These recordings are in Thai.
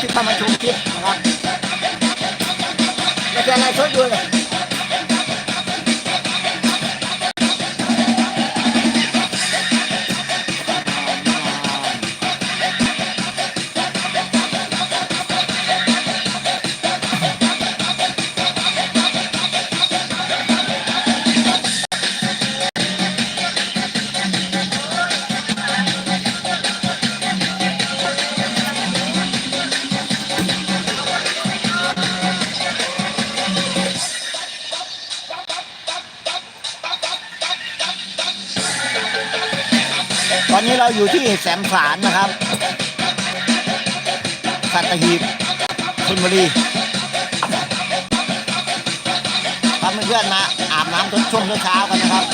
ที่เข้ามาชมคลิปนะครับไม่เป็นไรชดด้วย อยู่ที่แสมสารนะครับ สัตหีบชลบุรีพาเพื่อนๆมาอาบน้ำทุกช่วงเช้ากันนะครับ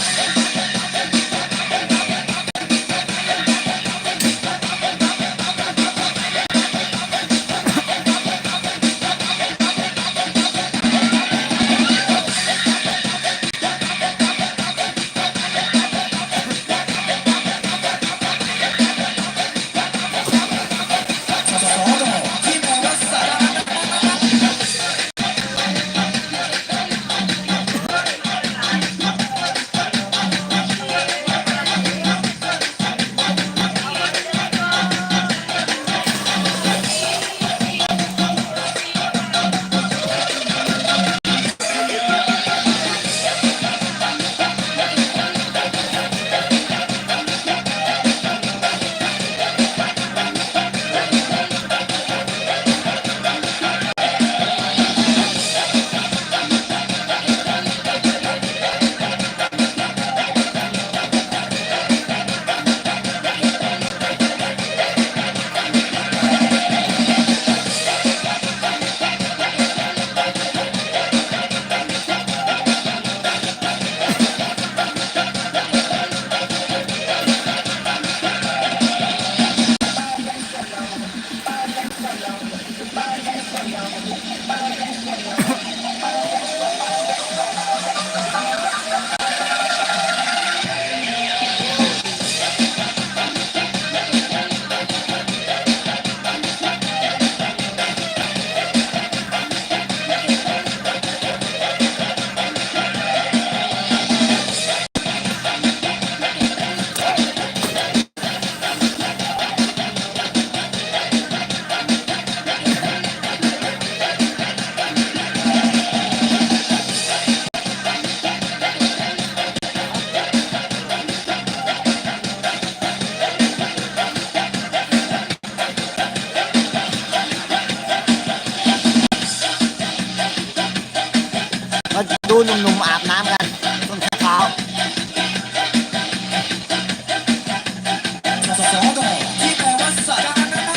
มาดูหนุ่มๆอาบน้ำกันช่วงเช้าๆ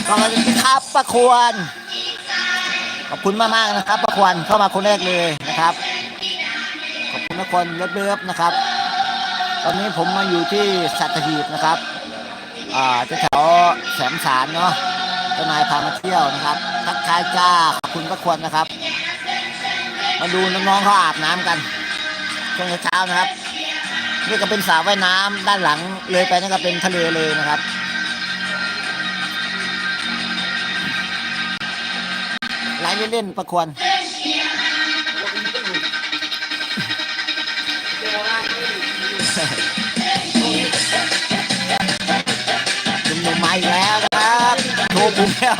ก็เลยครับประควร ขอบคุณมากๆนะครับ ประควรเข้ามาคนแรกเลยนะครับ ขอบคุณทุกคนเลิฟๆนะครับ ตอนนี้ผมมาอยู่ที่สัตหีบนะครับอ่าแถวแสมสารเนาะเจ้านายพามาเที่ยวนะครับ ทักทายจ้า ขอบคุณทุกคนนะครับ มาดูน้องๆเขาอาบน้ำกันช่วงเช้านะครับ นี่ก็เป็นสระว่ายน้ำด้านหลังเลยไปนั่ก็เป็นทะเลเลยนะครับไหลเล่นๆประควรจุ่มหนุ่มมาอีกแล้วนะครับโทรปุ่มแล้ว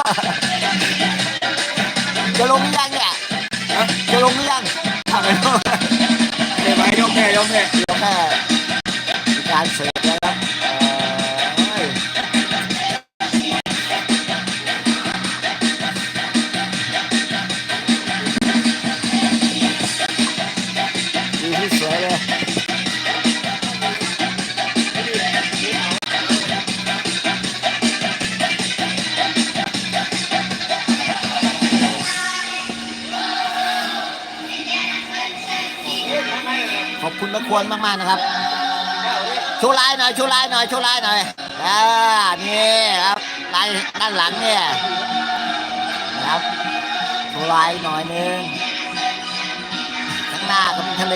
จะลงยังเนี่ยฮะจะ ลงหรือยังทำไมต้องเดี๋ยวไปยกแค่ยกแค่เดี๋ยวแค่มีการเสิร์ ควรมากๆนะครับชูลายหน่อยชูลายหน่อยชูลายหน่อยอ่านี่ครับลายด้านหลังเนี่ยครับชูลายหน่อยนึงข้างหน้าก็มีทะเล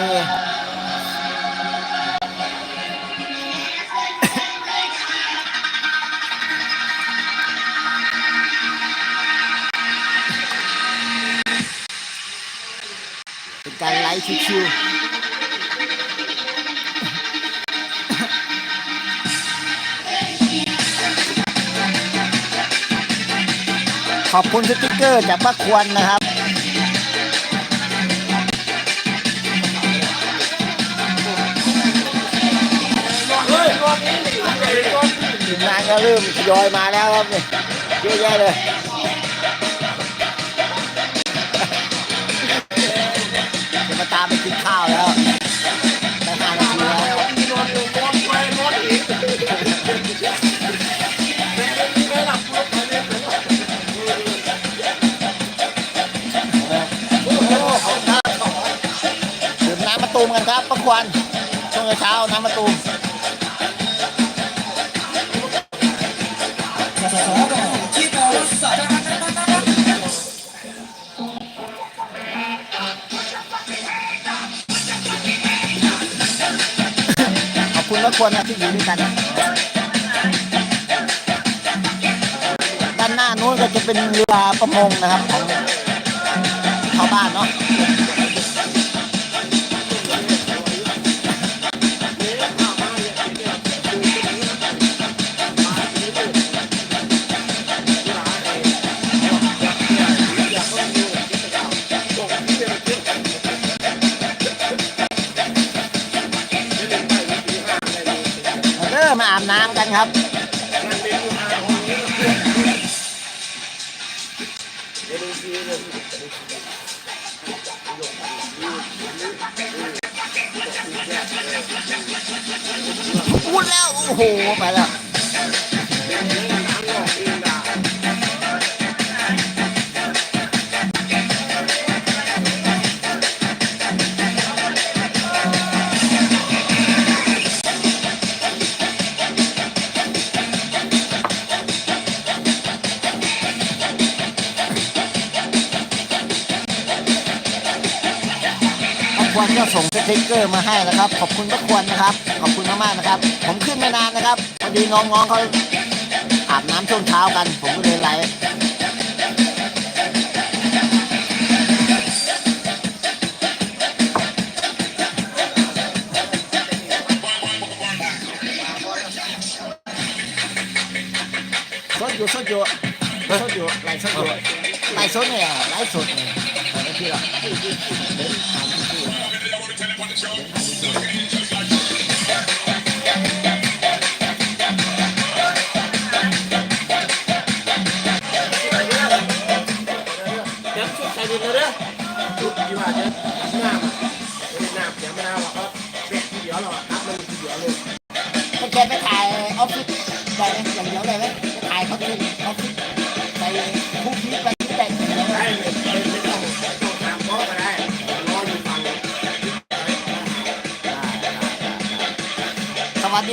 การไลฟ์ชิว ขอบคุณสติกเกอร์จากป้าควรนะครับ ทีมงานก็เริ่มทยอยมาแล้วครับนี่เยอะแยะเลยจะมาตามไปกินข้าวแล้ว ช้าน้ำมะตูมขอบคุณทุกคนนะที่อยู่ด้วยกัน ด้านหน้านู้นก็จะเป็นเรือประมงนะครับของชาวบ้านเนาะ นครับ พูดแล้ว โอ้โห ไปแล้ว ส่งสติ๊กเกอร์มาให้นะครับ ขอบคุณป้าควรนะครับ ขอบคุณมากๆนะครับ ผมขึ้นไม่นานนะครับพอดีน้องๆเขาอาบน้ำช่วงเช้ากัน ผมก็เลยไลฟ์สดอยู่สดอยู่สดอยู่ไลฟ์สดอยู่ไลฟ์สดเนี่ยไลฟ์สดเนี่ยไม่เชื่อเดี๋ ยวชุดใส่ดินเลยเด้อชุดที่ว่าจะน้ำไม่ได้น้ำเสียวไม่ได้หรอกครับเด็กทีเดียวหรอกครับมันทีเดียวเลยถ้าแกไปถ่ายออฟฟิศได้ไหมอย่างเดียวได้ไหมไปถ่ายเขาที่ออฟฟิศไปคุกคีไป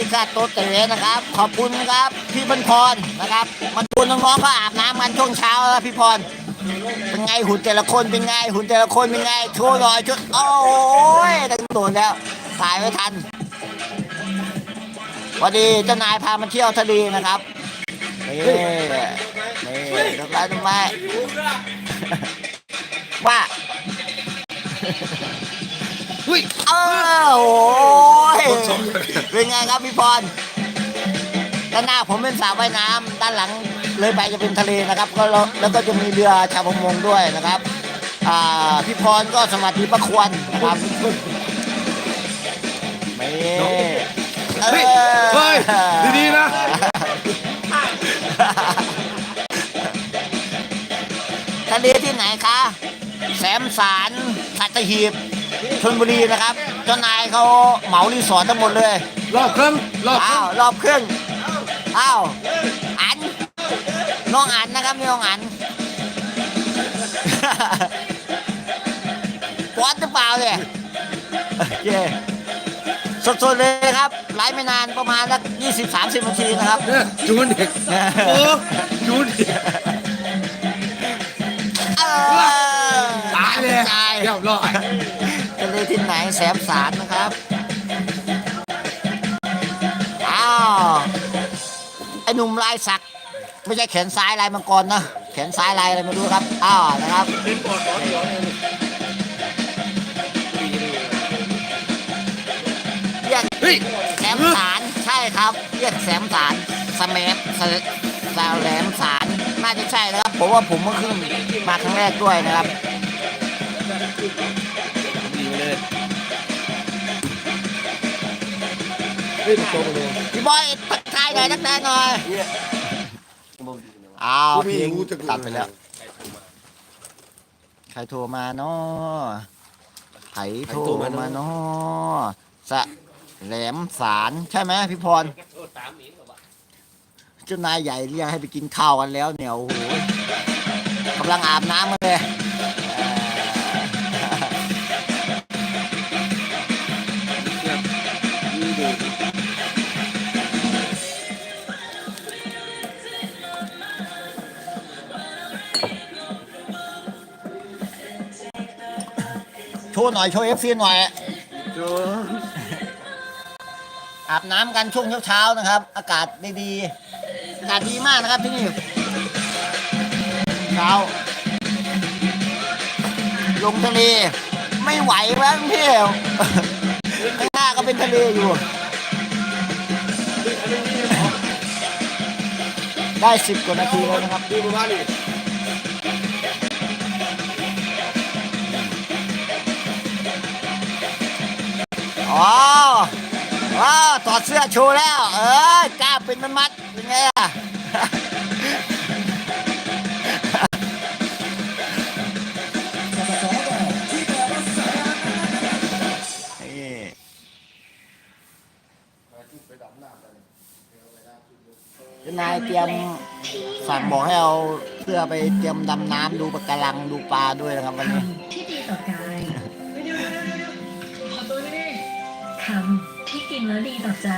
สวัสดีค่ะโตเต๋นะครับ ขอบคุณครับพี่บรรพรนะครับมาดูน้องๆเขาอาบน้ำกันช่วงเช้าแล้วพี่พรเป็นไงหุ่นแต่ละคนเป็นไงหุ่นแต่ละคนเป็นไงโชว์หน่อยชุดโอ้ยตั้งตัวแล้วถ่ายไม่ทันพอดีเจ้านายพามาเที่ยวทะเลนะครับนี่นี่ทำไรทำไมว่าเฮ้ยเออโอ้ยเป็นไงครับพี่พรด้านหน้าผมเป็นสระว่ายน้ำด้านหลังเลยไปจะเป็นทะเลนะครับ ก็แล้วแล้วก็จะมีเรือชาวประมงด้วยนะครับอ่าพี่พรก็สวัสดีประควรนะครับนี่เฮ้ยเฮ้ยดีๆนะทะเลที่ไหนคะ แสมสารสัตหีบ ชลบุรีนะครับเจ้านายเขาเหมารีสอร์ททั้งหมดเลยรอบเครื่องรอบเครื่อ้าองวรอบครึ่งอ้าวอันน้องอันนะครับนี่น้องอัน ปอดหรือเปล่าเนี่ยโอเคสดๆเลยครับไลฟ์ไม่นานประมาณสักยี่สิบสามสิบนาทีนะครับ เนี่ยจูนเด็กโอ้จูนเด็กเออตายเลยตายเรียบร้อย อที่ไหนแสมสารนะครับ อ้าว ไอ้หนุ่มลายสัก ไม่ใช่แขนซ้ายลายมังกรนะ แขนซ้ายลายอะไรมาดูครับ อ้าว นะครับเรียกแสมสารใช่ครับ เรียกแสมสารสแมปสาวแหมสารน่าจะใช่นะครับ ผมว่าผมเมื่อคืนมาครั้งแรกด้วยนะครับ เลยเฮ้ยตรงเลยพี่บอยตักทายหน่อยตักทายหน่อยอ้าวพลงตัดไปแล้วใครโทรมาเนาะไผโทรมาเนาะสะแหลมสารใช่ไหมพี่พรเจ้านายใหญ่เรียกให้ไปกินข้าวกันแล้วเนี่ยโอ้โหกำลังอาบน้ำกันเลย ว์หน่อยโชว์เอฟซีหน่อยอาบน้ำกันช่วงเช้าๆนะครับ อากาศดีๆอากาศดีมากนะครับที่นี่เช้าลงทะเลไม่ไหวบ้างพี่ข้างหน้าก็เป็นทะเลอยู่ ได้สิบกว่านาทีแล้วนะครับ ดูมาบ้านนี่ อ๋อว้าวถอดเสื้อโชว์แล้ว เออกล้าเป็นมันมัดเป็นไงอะนี่เจ้านายเตรียมสั่งบอกให้เอาเพื่อไปเตรียมดำน้ำดูปะการังดูปลาด้วยนะครับวันนี้ที่ดีต่อกาย คำที่กินแล้วดีต่อใจ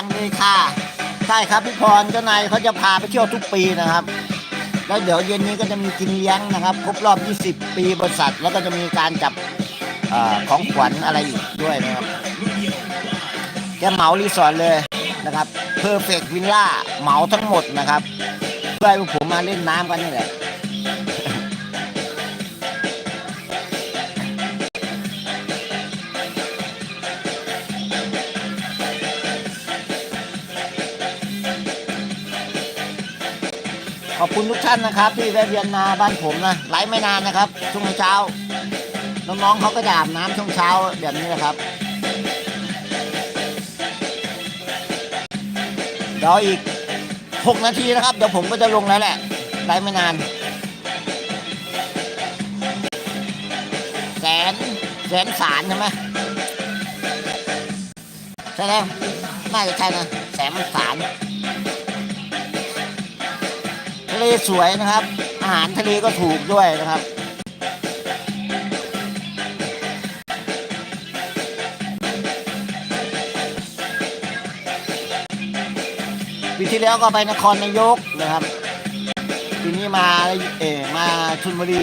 ยังเลยค่ะ ใช่ครับพี่พรเจ้านายเขาจะพาไปเที่ยวทุกปีนะครับ แล้วเดี๋ยวเย็นนี้ก็จะมีกินเลี้ยงนะครับ ครบรอบ 20 ปีบริษัท แล้วก็จะมีการจับอของขวัญอะไรอีกด้วยนะครับแกเหมารีสอร์ทเลยนะครับเพอร์เฟกต์วิลล่าเหมาทั้งหมดนะครับเพื่อให้ผมมาเล่นน้ำกันนี่แหละ ขอบคุณทุกท่านนะครับ ที่แวะเวียนมาบ้านผมนะไลฟ์ไม่นานนะครับ ช่วงเช้า น้องๆเขาก็จะอาบน้ำช่วงเช้าแบบนี้นะครับเดี๋ยวอีก 6 นาทีนะครับ เดี๋ยวผมก็จะลงแล้วแหละไลฟ์ไม่นาน แสนแสนสารใช่ไหมใช่แล้วน่าจะใช่นะแสนสาร เลสวยนะครับ อาหารทะเลก็ถูกด้วยนะครับปีที่แล้วก็ไปนครนายกนะครับปีนี้มาเออมาชลบุรี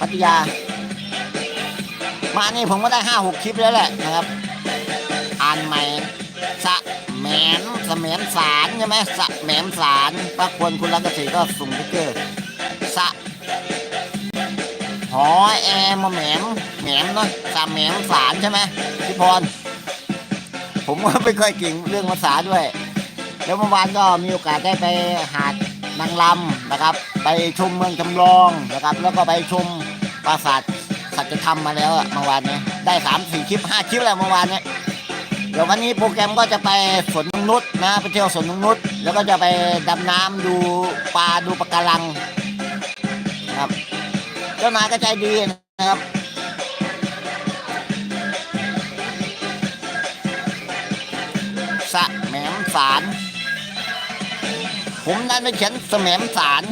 พัทยา มานี่ผมก็ได้ห้าหกคลิปแล้วแหละนะครับ อ่านใหม่สะ มนสะแหมนสารใช่ไหมสะแหมนสารปักควรคุณรักษตรก็ส่งสติ๊กเกอร์สะหอแอมมาแหมมแหมมเนาะสะแหมมสารใช่ไหมพี่พร ผมก็ไม่ค่อยเก่งเรื่องภาษาด้วย แล้วเมื่อวานก็มีโอกาสได้ไปหาดนางลำนะครับ ไปชมเมืองจำลองนะครับ แล้วก็ไปชมปราสาทสัจธรรมมาแล้วอะเมื่อวานเนี้ได้สามสี่คลิปห้าคลิปแล้วเมื่อวานเนี้ย เดี๋ยววันนี้โปรแกรมก็จะไปสวนนงนุษย์นะไปเที่ยวสวนนงนุษย์แล้วก็จะไปดำน้ำดูปลาดูปะการังครับเจ้านายก็ใจดีนะครับสะแหมมสารผมนั้นไปเขียนสแหมมสาร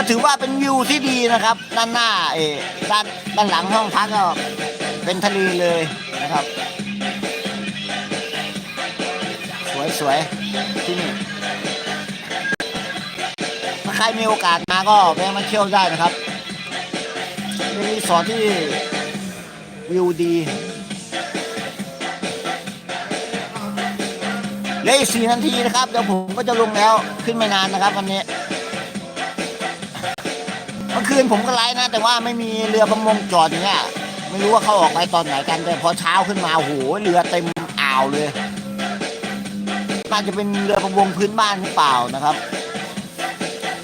ก็ถือว่าเป็นวิวที่ดีนะครับ ด้านหน้าเอด้านด้านหลังห้องพักก็เป็นทะเลเลยนะครับ สวยสวยที่นี่ถ้าใครมีโอกาสมาก็แวะมาเที่ยวได้นะครับเป็นรีสอร์ทที่วิวดีเหลืออีกสี่นาทีนะครับ เดี๋ยวผมก็จะลงแล้วขึ้นไม่นานนะครับวันนี้ มื่อคืนผมก็ไลฟ์นะ แต่ว่าไม่มีเรือประมงจอดอย่างเงี้ยไม่รู้ว่าเขาออกไปตอนไหนกันแต่พอเช้าขึ้นมาโอ้โหเรือเต็มอ่าวเลยน่าจะเป็นเรือประมงพื้นบ้านหรือเปล่านะครับ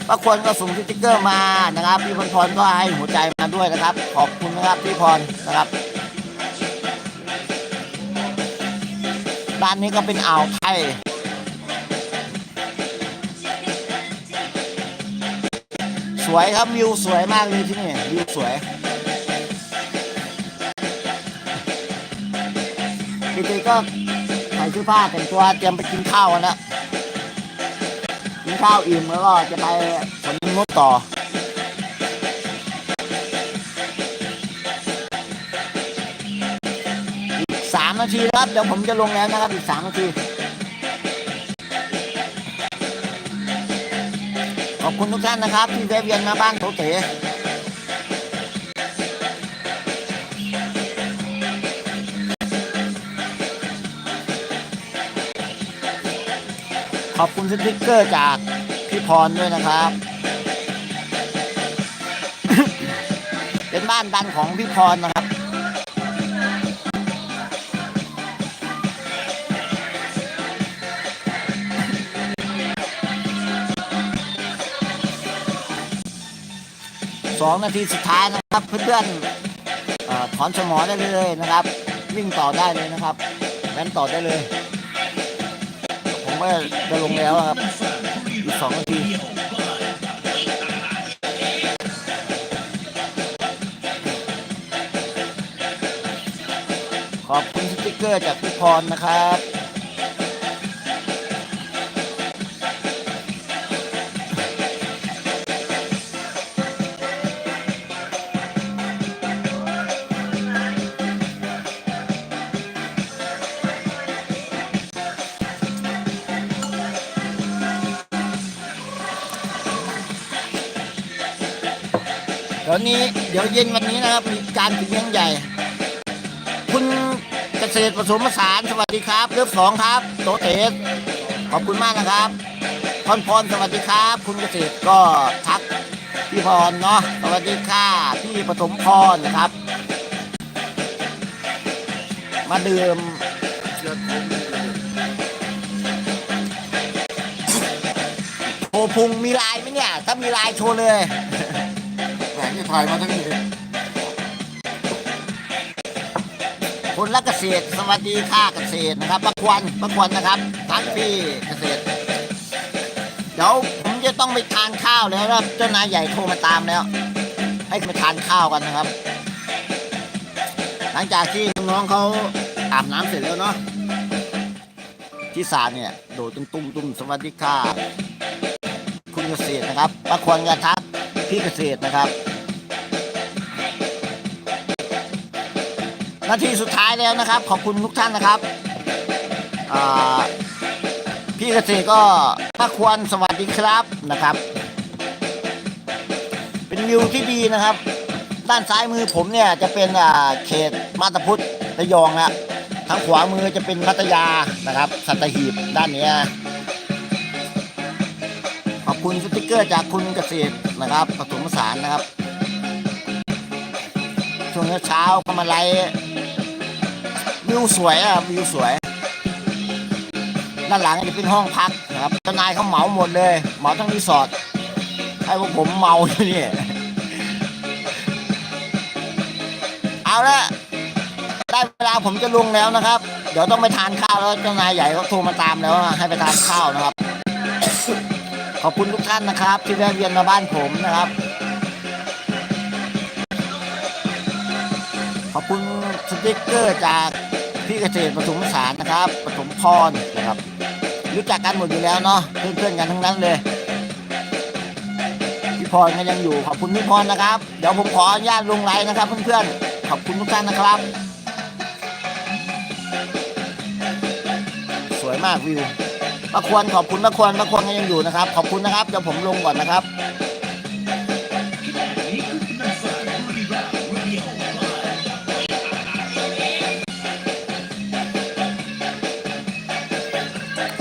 บางคนก็ส่งสติ๊กเกอร์มานะครับ พี่พรพรก็ให้หัวใจมาด้วยนะครับ ขอบคุณนะครับพี่พรนะครับด้านนี้ก็เป็นอ่าวไทย วยครับวิวสวยมากเลยที่นี่วิวสวยพี่ตีก็ใส่เสื้อผ้าแต่งตัวเตรียมไปกินข้าวกันแล้วกินข้าวอิ่มแล้วก็จะไปสนนกต่ออีกสามนาทีครับเดี๋ยวผมจะลงแล้วนะครับอีกสามนาที อบคุณทุกท่านนะครับ ที่แวะเวียนมาบ้านโตเต๋ขอบคุณสติ๊กเกอร์จากพี่พรด้วยนะครับ เป็นบ้านดันของพี่พรนะครับ สองนาทีสุดท้ายนะครับ เพื่อนๆถอนสมอได้เลยนะครับ วิ่งต่อได้เลยนะครับแว้นต่อได้เลย ผมก็จะลงแล้วครับอีกสองนาทีขอบคุณสติ๊กเกอร์จากพี่พรนะครับ วนี้เดี๋ยวเย็นวันนี้นะครับมีการกินเลี้ยงใหญ่ คุณเกษตรผสมผสานสวัสดีครับเลือบสองครับ โตเตสขอบคุณมากนะครับพรพรสวัสดีครับ คุณเกษตรก็ทักพี่พรเนาะสวัสดีค่ะพี่ปฐมพรนะครับ มาดื่มโชพุงมีลายไหมเนี่ย ถ้ามีลายโชว์เลย ถ่ายมาทั้งนี้คุณรักเกษตร สวัสดีค่ะเกษตรนะครับประควันประควันนะครับทั้งพี่เกษตร เดี๋ยวผมจะต้องไปทานข้าวแล้วนะครับเจ้านายใหญ่โทรมาตามแล้ว ให้ไปทานข้าวกันนะครับ หลังจากที่น้องเขาอาบน้ำเสร็จแล้วเนาะที่สาเนี่ยโดดตุ้มตุ้มตุ้มสวัสดีค่ะคุณเกษตรนะครับประควันกระทักพี่เกษตรนะครับ นาทีสุดท้ายแล้วนะครับ ขอบคุณทุกท่านนะครับพี่เกษตรก็พระควรสวัสดีครับนะครับ เป็นวิวที่ดีนะครับ ด้านซ้ายมือผมเนี่ยจะเป็นเขตมาตาพุทธระยองนะทางขวามือจะเป็นพัทยานะครับ สัตหีบด้านนี้ขอบคุณสติกเกอร์จากคุณเกษตรนะครับผสมผสานนะครับ ช่วงเช้าก็มาไลฟ์วิวสวยอะวิวสวยด้านหลังจะเป็นห้องพักนะครับเจ้านายเขาเหมาหมดเลยเหมาทั้งรีสอร์ทให้พวกผมเมาอยู่นี่เอาละได้เวลาผมจะลงแล้วนะครับ เดี๋ยวต้องไปทานข้าวแล้วเจ้านายใหญ่เขาโทรมาตามแล้วให้ไปทานข้าวนะครับ ขอบคุณทุกท่านนะครับ ที่แวะเวียนมาบ้านผมนะครับ ขอบคุณสติ๊กเกอร์จากพี่เกษตรปฐมสานนะครับปฐมพรนะครับ รู้จักกันหมดอยู่แล้วเนาะเพื่อนๆกันทั้งนั้นเลยพี่พรก็ยังอยู่ขอบคุณพี่พรนะครับ เดี๋ยวผมขออนุญาตลงไลน์นะครับ เพื่อนๆขอบคุณทุกท่านนะครับ สวยมากวิวป้าควรขอบคุณป้าควรป้าควรก็ยังอยู่นะครับ ขอบคุณนะครับเดี๋ยวผมลงก่อนนะครับ